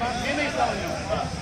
નહીં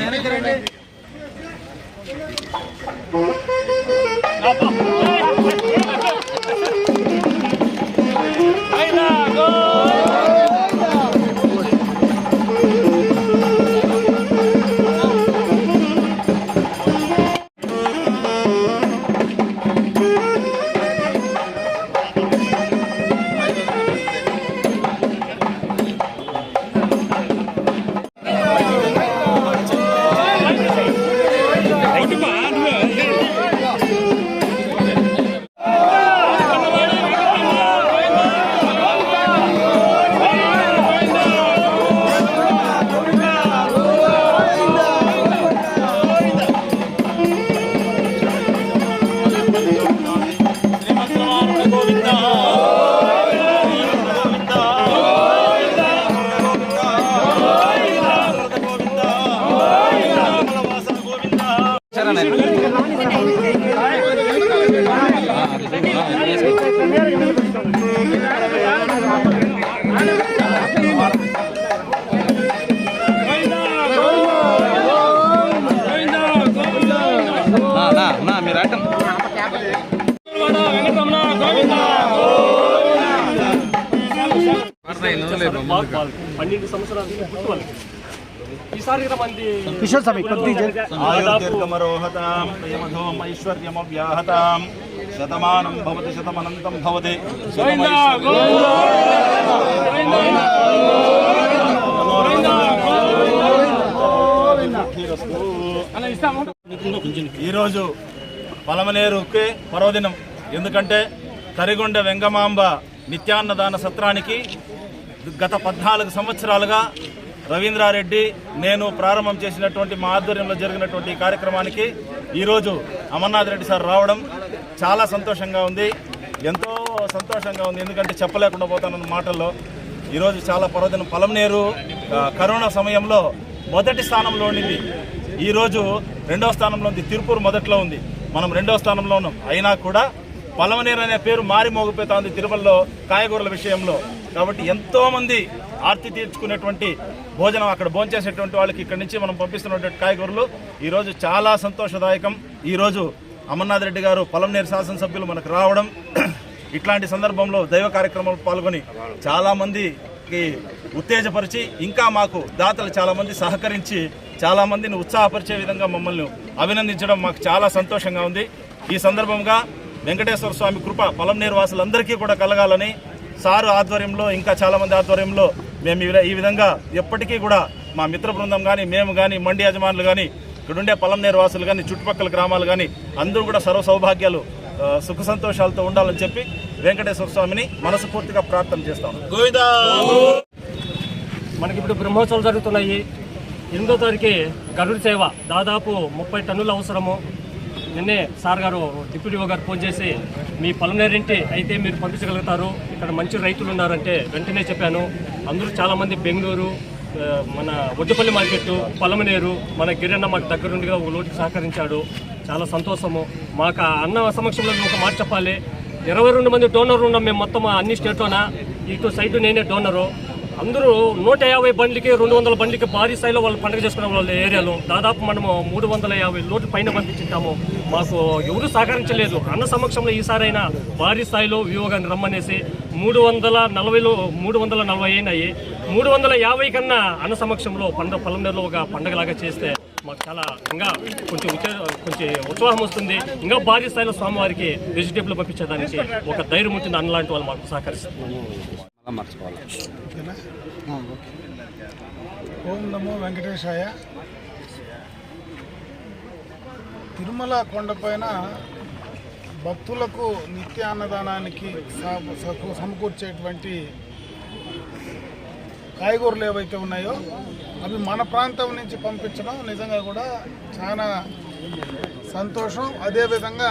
நினைக்கிறேன் పన్నెండు సంవత్సరాలు పుట్టు వాళ్ళకి ఈసారి మంది కిషోర్ స్వామి కొద్దిగా ఆయుర్దీర్ఘమరోహతాం ప్రేమధోం ఐశ్వర్యమవ్యాహతాం శతమానం భవతి శతమనంతం భవతి. ఈరోజు పలమనేరుకి పర్వదినం. ఎందుకంటే తరిగొండ వెంగమాంబ నిత్యాన్నదాన సత్రానికి గత పద్నాలుగు సంవత్సరాలుగా రవీంద్రారెడ్డి నేను ప్రారంభం చేసినటువంటి మా ఆధ్వర్యంలో జరిగినటువంటి ఈ కార్యక్రమానికి ఈరోజు అమర్నాథ్ రెడ్డి సార్ రావడం చాలా సంతోషంగా ఉంది. ఎంతో సంతోషంగా ఉంది. ఎందుకంటే చెప్పలేకుండా పోతానన్న మాటల్లో ఈరోజు చాలా పర్వదినం పలమనేరు కరోనా సమయంలో మొదటి స్థానంలో ఉండింది. ఈరోజు రెండవ స్థానంలో ఉంది. తిరుపూర్ మొదట్లో ఉంది. మనం రెండవ స్థానంలో ఉన్నాం అయినా కూడా పలమనేరు అనే పేరు మారి మోగిపోతా ఉంది తిరుమలలో కాయగూరల విషయంలో. కాబట్టి ఎంతో మంది ఆర్తి తీర్చుకునేటువంటి భోజనం అక్కడ భోంచేసేటువంటి వాళ్ళకి ఇక్కడ నుంచి మనం పంపిస్తున్నటువంటి కాయగూరలు. ఈరోజు చాలా సంతోషదాయకం. ఈరోజు అమర్నాథ్ రెడ్డి గారు పొలంనేరు శాసనసభ్యులు మనకు రావడం. ఇట్లాంటి సందర్భంలో దైవ కార్యక్రమంలో పాల్గొని చాలామందికి ఉత్తేజపరిచి ఇంకా మాకు దాతలు చాలామంది సహకరించి చాలామందిని ఉత్సాహపరిచే విధంగా మమ్మల్ని అభినందించడం మాకు చాలా సంతోషంగా ఉంది. ఈ సందర్భంగా వెంకటేశ్వర స్వామి కృప పొలంనేరు వాసులందరికీ కూడా కలగాలని సారు ఆధ్వర్యంలో ఇంకా చాలా మంది ఆధ్వర్యంలో మేము ఈ విధ- ఈ విధంగా ఎప్పటికీ కూడా మా మిత్ర బృందం కానీ మేము కానీ మండి యజమానులు కానీ ఇక్కడుండే పొలంనేరు వాసులు కానీ చుట్టుపక్కల గ్రామాలు కానీ అందరూ కూడా సర్వ సౌభాగ్యాలు సుఖ సంతోషాలతో ఉండాలని చెప్పి వెంకటేశ్వర స్వామిని మనస్ఫూర్తిగా ప్రార్థన చేస్తాం. మనకి ఇప్పుడు బ్రహ్మోత్సవాలు జరుగుతున్నాయి. ఎనిమిదో తారీఖు గరుడు సేవ. దాదాపు ముప్పై టన్నుల అవసరము. నిన్నే సార్ గారు డిప్యూటీ గారు ఫోన్ చేసి మీ పలనేరింటి అయితే మీరు పంపించగలుగుతారు? ఇక్కడ మంచి రైతులు ఉన్నారంటే వెంటనే చెప్పాను. అందరూ చాలామంది బెంగళూరు మన ఒడ్డుపల్లి మార్కెట్ పలమనేరు మన గిరన్న మాకు దగ్గరుండిగా ఒక లోటు సహకరించాడు. చాలా సంతోషము. మాకు ఆ అన్న సమక్షంలో ఒక మాట చెప్పాలి. ఇరవై రెండు మంది డోనర్లు ఉన్నాం మేము మొత్తం అన్ని స్టేట్లోన? ఇటు సైడ్ నేనే డోనరు. అందరూ నూట యాభై బండ్లకి రెండు వందల బండ్లకి భారీ స్థాయిలో వాళ్ళు పండుగ చేసుకునే వాళ్ళ ఏరియాలో దాదాపు మనము మూడు వందల యాభై లోటు పైన పంపించుంటాము మాకు ఎవరు సహకరించలేదు. అన్న సమక్షంలో ఈసారైనా భారీ స్థాయిలో వియోగాన్ని రమ్మనేసి మూడు వందల నలభైలో మూడు వందల నలభై అయినాయి. మూడు వందల యాభై కన్నా అన్న సమక్షంలో పండుగ పొలంనేరులో ఒక పండగలాగా చేస్తే మాకు చాలా ఇంకా కొంచెం ఉత్సా కొంచెం ఉత్సాహం వస్తుంది. ఇంకా భారీ స్థాయిలో స్వామివారికి వెజిటేబుల్ పంపించేదానికి ఒక ధైర్యం ఉంటుంది అన్నలాంటి వాళ్ళు మాకు సహకరిస్తుంది ఓం నమో వెంకటేశాయ. తిరుమల కొండపైన భక్తులకు నిత్య అన్నదానానికి సమకూర్చేటువంటి కాయగూరలు ఏవైతే ఉన్నాయో అవి మన ప్రాంతం నుంచి పంపించడం నిజంగా కూడా చాలా సంతోషం. అదేవిధంగా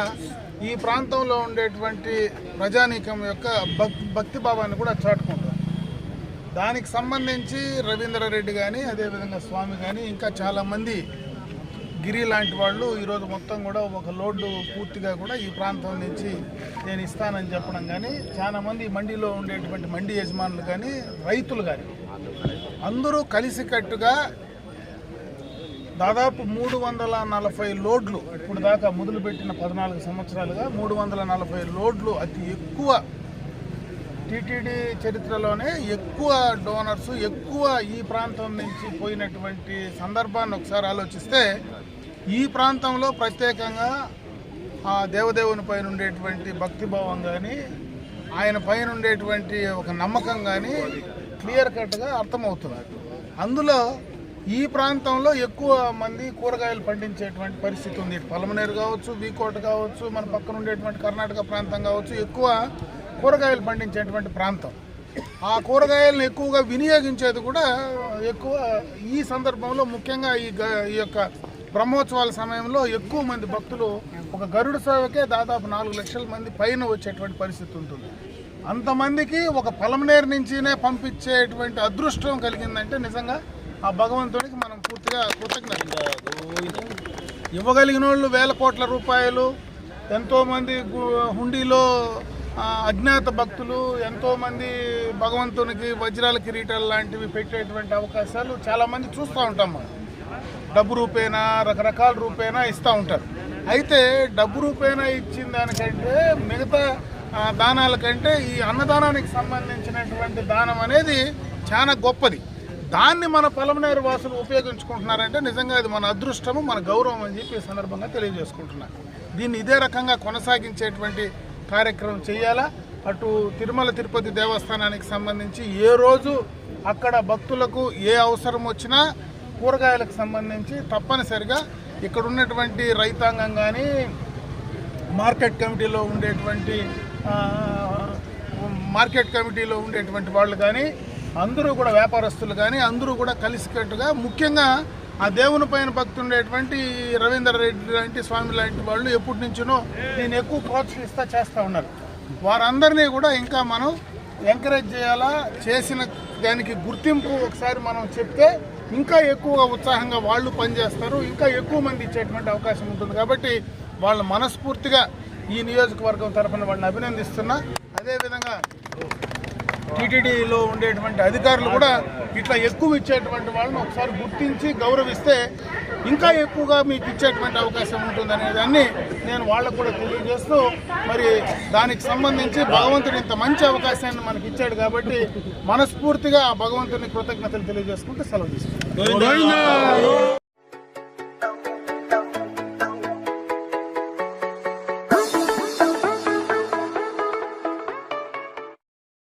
ఈ ప్రాంతంలో ఉండేటువంటి ప్రజానీకం యొక్క భక్ భక్తి భావాన్ని కూడా చాటుకుంటాం దానికి సంబంధించి రవీంద్రారెడ్డి కానీ అదేవిధంగా స్వామి కానీ ఇంకా చాలామంది గిరి లాంటి వాళ్ళు ఈరోజు మొత్తం కూడా ఒక లోడ్డు పూర్తిగా కూడా ఈ ప్రాంతం నుంచి నేను ఇస్తానని చెప్పడం కానీ చాలామంది మండిలో మండీలో ఉండేటువంటి మండి యజమానులు కానీ రైతులు కానీ అందరూ కలిసికట్టుగా దాదాపు మూడు వందల నలభై లోడ్లు ఇప్పుడు దాకా మొదలుపెట్టిన పద్నాలుగు సంవత్సరాలుగా మూడు వందల నలభై లోడ్లు అతి ఎక్కువ టీటీడీ చరిత్రలోనే ఎక్కువ డోనర్స్ ఎక్కువ ఈ ప్రాంతం నుంచి పోయినటువంటి సందర్భాన్ని ఒకసారి ఆలోచిస్తే ఈ ప్రాంతంలో ప్రత్యేకంగా ఆ దేవదేవుని పైన ఉండేటువంటి భక్తిభావం కానీ ఆయన పైన ఉండేటువంటి ఒక నమ్మకం కానీ క్లియర్ కట్గా అర్థమవుతుంది. అందులో ఈ ప్రాంతంలో ఎక్కువ మంది కూరగాయలు పండించేటువంటి పరిస్థితి ఉంది. పలమనేరు కావచ్చు బీకోట కావచ్చు మన పక్కన ఉండేటువంటి కర్ణాటక ప్రాంతం కావచ్చు ఎక్కువ కూరగాయలు పండించేటువంటి ప్రాంతం. ఆ కూరగాయలను ఎక్కువగా వినియోగించేది కూడా ఎక్కువ ఈ సందర్భంలో ముఖ్యంగా ఈ గ- ఈ యొక్క బ్రహ్మోత్సవాల సమయంలో ఎక్కువ మంది భక్తులు ఒక గరుడు సేవకే దాదాపు నాలుగు లక్షల మంది పైన వచ్చేటువంటి పరిస్థితి ఉంటుంది. అంతమందికి ఒక పలమనేరు నుంచినే పంపించేటువంటి అదృష్టం కలిగిందంటే నిజంగా ఆ భగవంతునికి మనం పూర్తిగా కృతజ్ఞత ఇవ్వగలిగిన వాళ్ళు వేల కోట్ల రూపాయలు ఎంతోమంది హుండీలో అజ్ఞాత భక్తులు ఎంతోమంది భగవంతునికి వజ్రాల కిరీటాలు లాంటివి పెట్టేటువంటి అవకాశాలు చాలామంది చూస్తూ ఉంటాం మనం. డబ్బు రూపేనా రకరకాల రూపేనా ఇస్తూ ఉంటారు. అయితే డబ్బు రూపేనా ఇచ్చిన దానికంటే మిగతా దానాల కంటే ఈ అన్నదానానికి సంబంధించినటువంటి దానం అనేది చాలా గొప్పది. దాన్ని మన పలమనేరు వాసులు ఉపయోగించుకుంటున్నారంటే నిజంగా అది మన అదృష్టము మన గౌరవం అని చెప్పి ఈ సందర్భంగా తెలియజేసుకుంటున్నాను దీన్ని ఇదే రకంగా కొనసాగించేటువంటి కార్యక్రమం చేయాలా? అటు తిరుమల తిరుపతి దేవస్థానానికి సంబంధించి ఏ రోజు అక్కడ భక్తులకు ఏ అవసరం వచ్చినా కూరగాయలకు సంబంధించి తప్పనిసరిగా ఇక్కడ ఉన్నటువంటి రైతాంగం కానీ మార్కెట్ కమిటీలో ఉండేటువంటి మార్కెట్ కమిటీలో ఉండేటువంటి వాళ్ళు కానీ అందరూ కూడా వ్యాపారస్తులు కానీ అందరూ కూడా కలిసికట్టుగా ముఖ్యంగా ఆ దేవుని పైన భక్తి ఉండేటువంటి రవీంద్ర రెడ్డి లాంటి స్వామి లాంటి వాళ్ళు ఎప్పటి నుంచినో నేను ఎక్కువ ప్రోత్సహిస్తా చేస్తూ ఉన్నారు. వారందరినీ కూడా ఇంకా మనం ఎంకరేజ్ చేయాలా? చేసిన దానికి గుర్తింపు ఒకసారి మనం చెప్తే ఇంకా ఎక్కువగా ఉత్సాహంగా వాళ్ళు పనిచేస్తారు. ఇంకా ఎక్కువ మంది ఇచ్చేటువంటి అవకాశం ఉంటుంది కాబట్టి వాళ్ళు మనస్ఫూర్తిగా ఈ నియోజకవర్గం తరఫున వాళ్ళని అభినందిస్తున్నా. అదేవిధంగా టీటీడీలో ఉండేటువంటి అధికారులు కూడా ఇట్లా ఎక్కువ ఇచ్చేటువంటి వాళ్ళని ఒకసారి గుర్తించి గౌరవిస్తే ఇంకా ఎక్కువగా మీకు ఇచ్చేటువంటి అవకాశం ఉంటుంది అనేదాన్ని నేను వాళ్ళకు కూడా తెలియజేస్తూ మరి దానికి సంబంధించి భగవంతుడు ఇంత మంచి అవకాశాన్ని మనకి ఇచ్చాడు కాబట్టి మనస్ఫూర్తిగా ఆ భగవంతుని కృతజ్ఞతలు తెలియజేసుకుంటూ సెలవు తీసుకుంటాం